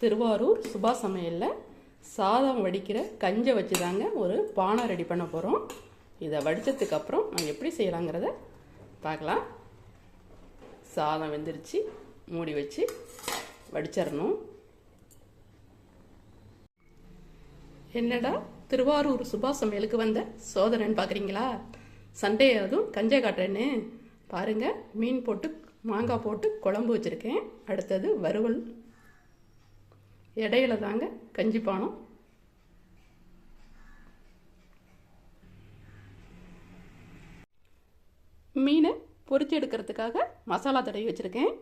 திருவாரூர் சுபா சமையலில் சாதம் வடிக்கிற கஞ்சை வச்சு தாங்க ஒரு பானை ரெடி பண்ண போகிறோம் இதை வடித்ததுக்கப்புறம் நான் எப்படி செய்யலாங்கிறத பார்க்கலாம். சாதம் வெந்துருச்சு மூடி வச்சு வடிச்சிடணும். என்னடா திருவாரூர் சுபா சமையலுக்கு வந்த சோதனைன்னு பார்க்குறீங்களா சண்டே அதுவும் கஞ்சை காட்டுறேன்னு. பாருங்கள் மீன் போட்டு மாங்காய் போட்டு குழம்பு வச்சுருக்கேன். அடுத்தது வறுவல் இடையில தாங்க கஞ்சி பானம். மீனை பொறிச்சு எடுக்கிறதுக்காக மசாலா தடவி வச்சுருக்கேன்.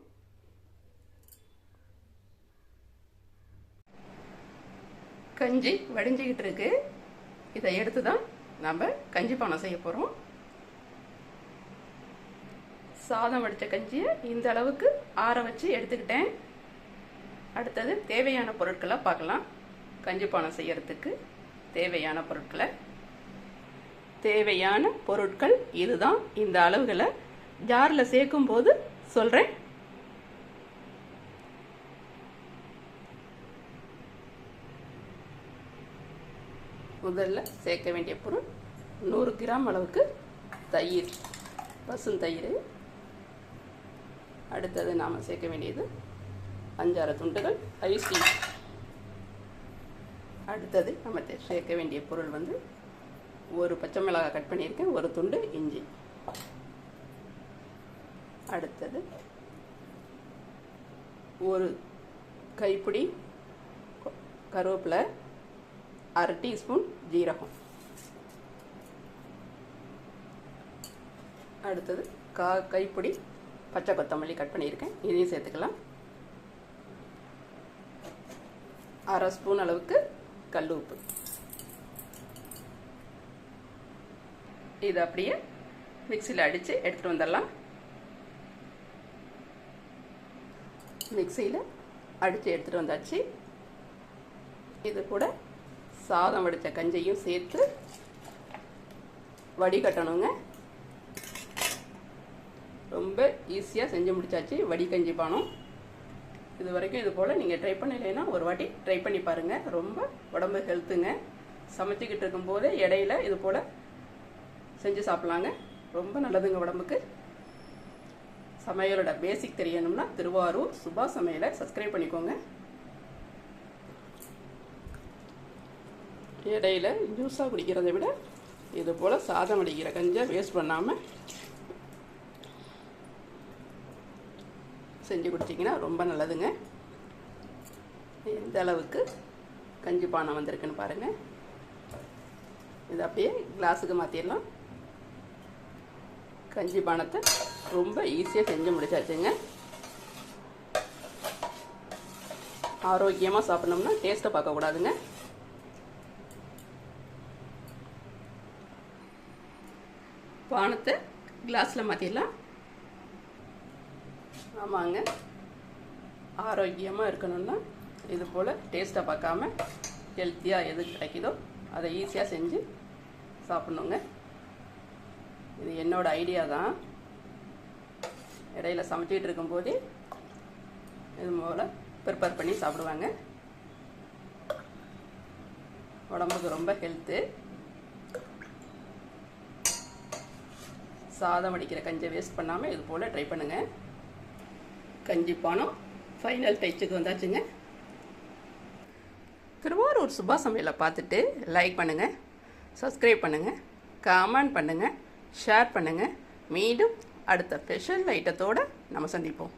கஞ்சி வடிஞ்சிக்கிட்டு இருக்கு. இதை எடுத்து தான் நம்ம கஞ்சி பானம் செய்ய போகிறோம் சாதம் வடித்த கஞ்சியை இந்த அளவுக்கு ஆற வச்சு எடுத்துக்கிட்டேன். அடுத்தது தேவையான பொருட்களை பார்க்கலாம். கஞ்சி பானம் செய்யறதுக்கு தேவையான பொருட்களை. தேவையான பொருட்கள் இதுதான். இந்த அளவுகளை ஜாரில் சேர்க்கும் போது சொல்கிறேன் முதல்ல சேர்க்க வேண்டிய பொருள் நூறு கிராம் அளவுக்கு தயிர். பசும் தயிர். அடுத்தது நாம் சேர்க்க வேண்டியது அஞ்சாறு துண்டுகள் அரிசி அடுத்தது நம்ம தே- சேர்க்க வேண்டிய பொருள் வந்து ஒரு பச்சை மிளகாய் கட் பண்ணியிருக்கேன் ஒரு துண்டு இஞ்சி. அடுத்தது ஒரு கைப்பிடி கருவேப்பிலை அரை டீஸ்பூன் ஜீரகம். அடுத்தது கா கைப்பிடி பச்சை கொத்தமல்லி கட் பண்ணியிருக்கேன் இதையும் சேர்த்துக்கலாம். அரை ஸ்பூன் அளவுக்கு கல் உப்பு. இது அப்படியே மிக்சியில் அடித்து எடுத்துகிட்டு வந்துடலாம். மிக்சியில் அடித்து எடுத்துகிட்டு வந்தாச்சு. இது கூட சாதம் வடித்த கஞ்சையும் சேர்த்து வடிகட்டணுங்க. ரொம்ப ஈஸியாக செஞ்சு முடிச்சாச்சு வடிகஞ்சி பானம். இது வரைக்கும் இது போல் நீங்கள் ட்ரை பண்ணலைன்னா ஒரு வாட்டி ட்ரை பண்ணி பாருங்கள் ரொம்ப உடம்பு ஹெல்த்துங்க. சமைச்சிக்கிட்டு இருக்கும்போது இடையில இது போல் செஞ்சு சாப்பிட்லாங்க. ரொம்ப நல்லதுங்க உடம்புக்கு. சமையலோட பேசிக் தெரியணும்னா திருவாரூர் சுபா சமையலை சப்ஸ்கிரைப் பண்ணிக்கோங்க. இடையில ஜூஸாக குடிக்கிறதை விட இது போல் சாதம் வடிக்கிற கஞ்சை வேஸ்ட் பண்ணாமல் செஞ்சு கொடுத்தீங்கன்னா ரொம்ப நல்லதுங்க. எந்த அளவுக்கு கஞ்சி பானை வந்திருக்குன்னு பாருங்கள் இது அப்படியே கிளாஸுக்கு மாற்றிடலாம் கஞ்சி பானத்தை ரொம்ப ஈஸியாக செஞ்சு முடிச்சாச்சுங்க. ஆரோக்கியமாக சாப்பிட்ணும்னா டேஸ்ட்டை பார்க்கக்கூடாதுங்க பானத்தை கிளாஸில் மாற்றிடலாம் ஆமாங்க. ஆரோக்கியமாக இருக்கணும்னா இது போல் டேஸ்ட்டை பார்க்காம ஹெல்த்தியாக எது கிடைக்குதோ அதை ஈஸியாக செஞ்சு சாப்பிட்ணுங்க. இது என்னோட ஐடியா தான். இடையில சமைச்சிட்டு இருக்கும்போது இது போல் ப்ரிப்பேர் பண்ணி சாப்பிடுவாங்க. உடம்புக்கு ரொம்ப ஹெல்த்து சாதம் வடிக்கிற கஞ்சை வேஸ்ட் பண்ணாமல் இது போல் ட்ரை பண்ணுங்கள் கஞ்சி பானம் ஃபைனல் டச்சுக்கு வந்தாச்சுங்க. திருவாரூர் சுபா சமையலை பார்த்துட்டு லைக் பண்ணுங்கள் சப்ஸ்கிரைப் பண்ணுங்கள் கமெண்ட் பண்ணுங்கள் ஷேர் பண்ணுங்கள் மீண்டும் அடுத்த ஸ்பெஷல் ஐட்டத்தோடு நம்ம சந்திப்போம்.